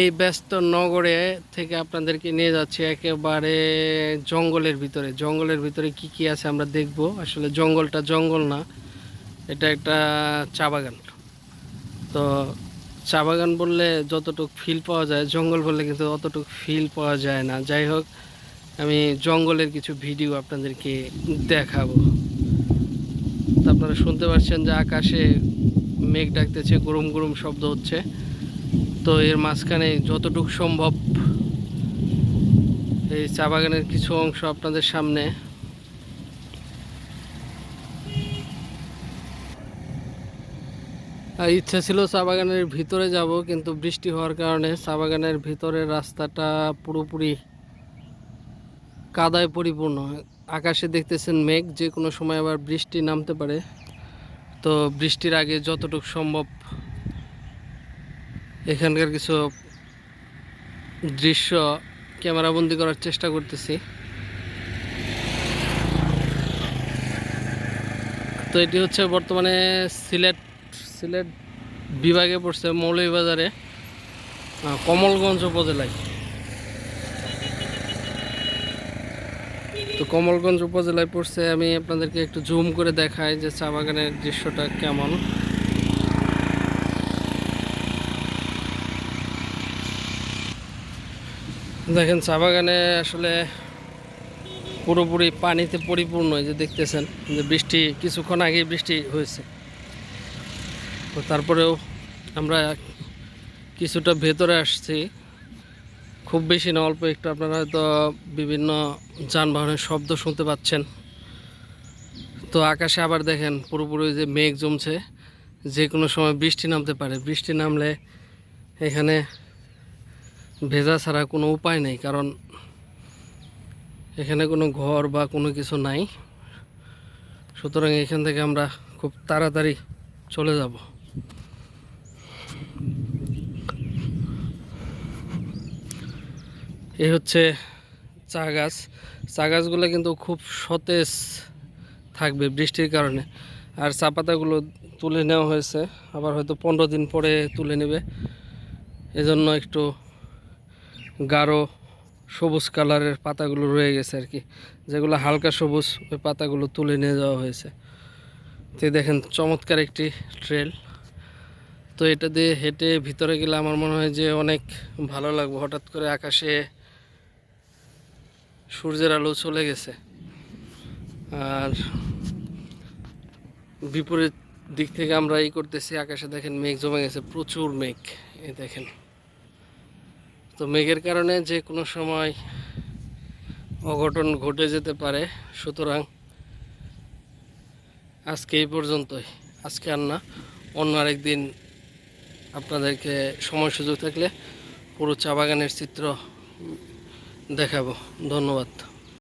এই ব্যস্ত নগরে থেকে আপনাদেরকে নিয়ে যাচ্ছি একেবারে জঙ্গলের ভিতরে। জঙ্গলের ভিতরে কি কি আছে আমরা দেখব। আসলে জঙ্গলটা জঙ্গল না, এটা একটা চা বাগান। তো চা বাগান বললে যতটুক ফিল পাওয়া যায়, জঙ্গল বললে কিন্তু অতটুক ফিল পাওয়া যায় না। যাই হোক, আমি জঙ্গলের কিছু ভিডিও আপনাদেরকে দেখাবো। আপনারা শুনতে পাচ্ছেন যে আকাশে মেঘ ডাকতেছে, গরম গরম শব্দ হচ্ছে। তো এর মাঝখানে যতটুকু সম্ভব এই চা বাগানের কিছু অংশ আপনাদের সামনে। ইচ্ছা ছিল চা বাগানের ভিতরে যাব, কিন্তু বৃষ্টি হওয়ার কারণে চা বাগানের ভিতরের রাস্তাটা পুরোপুরি কাদায় পরিপূর্ণ। আকাশে দেখতেছেন মেঘ, যে কোনো সময় আবার বৃষ্টি নামতে পারে। তো বৃষ্টির আগে যতটুকু সম্ভব এখানকার কিছু দৃশ্য ক্যামেরাবন্দি করার চেষ্টা করতেছি। তো এটি হচ্ছে বর্তমানে সিলেট সিলেট বিভাগে পড়ছে মৌলভীবাজারে কমলগঞ্জ উপজেলায়। তো কমলগঞ্জ উপজেলায় পড়ছে, আমি আপনাদেরকে একটু জুম করে দেখাই যে চা বাগানের দৃশ্যটা কেমন। দেখেন, চা বাগানে আসলে পুরোপুরি পানিতে পরিপূর্ণ যে দেখতেছেন যে বৃষ্টি, কিছুক্ষণ আগে বৃষ্টি হয়েছে। তো তারপরেও আমরা কিছুটা ভেতরে আসছি। খুব বেশি না, অল্প একটু আপনারা হয়তো বিভিন্ন যানবাহনের শব্দ শুনতে পাচ্ছেন। তো আকাশে আবার দেখেন, পুরোপুরি যে মেঘ জমছে। যে কোনো সময় বৃষ্টি নামতে পারে। বৃষ্টি নামলে এখানে ভেজা ছাড়া কোনো উপায় নেই, কারণ এখানে কোনো ঘর বা কোনো কিছু নাই। সুতরাং এখান থেকে আমরা খুব তাড়াতাড়ি চলে যাব। এই হচ্ছে চা গাছ। চা গাছগুলো কিন্তু খুব সতেজ থাকবে বৃষ্টির কারণে। আর চা পাতাগুলো তুলে নেওয়া হয়েছে, আবার হয়তো পনেরো দিন পরে তুলে নেবে। এজন্য একটু গাঢ় সবুজ কালারের পাতাগুলো রয়ে গেছে আর কি। যেগুলো হালকা সবুজ, ওই পাতাগুলো তুলে নিয়ে যাওয়া হয়েছে। তো দেখেন, চমৎকার একটি ট্রেল। তো এটা দিয়ে হেঁটে ভিতরে গেলে আমার মনে হয় যে অনেক ভালো লাগবে। হঠাৎ করে আকাশে সূর্যের আলো চলে গেছে। আর বিপরীত দিক থেকে আমরা এই করতেছি, আকাশে দেখেন মেঘ জমে গেছে, প্রচুর মেঘ। এ দেখেন। তো মেঘের কারণে যে কোনো সময় অঘটন ঘটে যেতে পারে, সুতরাং আজকে এই পর্যন্তই। আজকে আর না, অন্য আরেকদিন আপনাদেরকে সময় সুযোগ থাকলে পুরো চা বাগানের চিত্র দেখাবো। ধন্যবাদ।